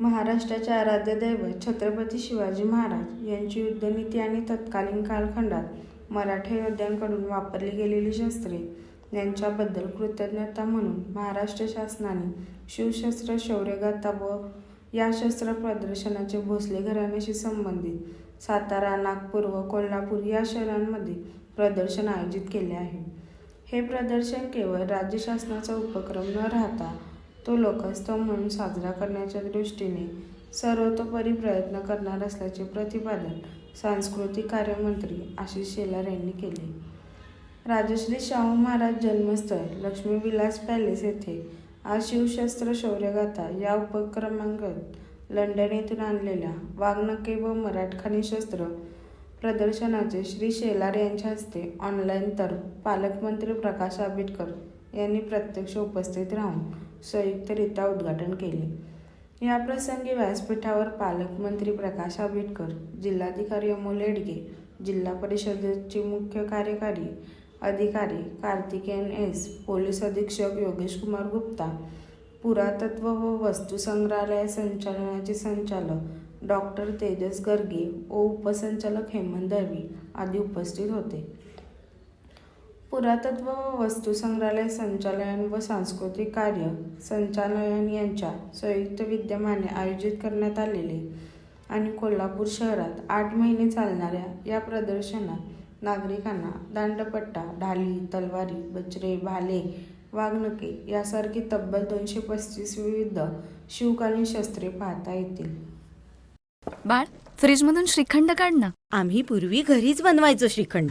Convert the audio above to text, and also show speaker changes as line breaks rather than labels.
महाराष्ट्राचे आराध्य दैवत छत्रपती शिवाजी महाराज यांची युद्धनीती आणि तत्कालीन कालखंडात मराठा योद्ध्यांकडून वापरली गेलेली शस्त्रे यांच्याबद्दल कृतज्ञता म्हणून महाराष्ट्र शासनाने शिवशस्त्र शौर्यगाथा व या शस्त्र प्रदर्शनाचे भोसले घराण्याशी संबंधित सातारा नागपूर व कोल्हापूर या शहरांमध्ये प्रदर्शन आयोजित केले आहे. हे प्रदर्शन केवळ राज्य शासनाचा उपक्रम न राहता तो लोकोत्सव म्हणून साजरा करण्याच्या दृष्टीने सर्वतोपरी प्रयत्न करणार असल्याचे प्रतिपादन सांस्कृतिक कार्यमंत्री आशिष शेलार यांनी केले. राजश्री शाहू महाराज जन्मस्थळ लक्ष्मीविलास पॅलेस येथे आज शिवशस्त्र शौर्यगाथा या उपक्रमांगत लंडन येथून आणलेल्या वाघनके व मराठखानी शस्त्र प्रदर्शनाचे श्री शेलार यांच्या हस्ते ऑनलाईन तर पालकमंत्री प्रकाश आंबेडकर यांनी प्रत्यक्ष उपस्थित राहून संयुक्तरित्या उद्घाटन केले. या प्रसंगी व्यासपीठावर पालकमंत्री प्रकाश आंबेडकर जिल्हाधिकारी अमोल येडगे जिल्हा परिषदेचे मुख्य कार्यकारी अधिकारी कार्तिकेयन एस पोलीस अधीक्षक योगेश कुमार गुप्ता पुरातत्व व वस्तू संग्रहालय संचालनाचे संचालक डॉक्टर तेजस गर्गे व उपसंचालक हेमंत दळवी आदी उपस्थित होते. पुरातत्व व वस्तू संग्रहालय संचालनालय व सांस्कृतिक कार्य संचालनालय यांच्या संयुक्त विद्यमाने आयोजित करण्यात आलेले आणि कोल्हापूर शहरात आठ महिने चालणाऱ्या या प्रदर्शनात नागरिकांना दांडपट्टा ढाली तलवारी बचरे भाले वाघनखे यासारखी तब्बल दोनशे पस्तीस विविध शिवकालीन शस्त्रे पाहता येतील.
बाळ फ्रीजमधून श्रीखंड काढ ना.
आम्ही पूर्वी घरीच बनवायचो श्रीखंड.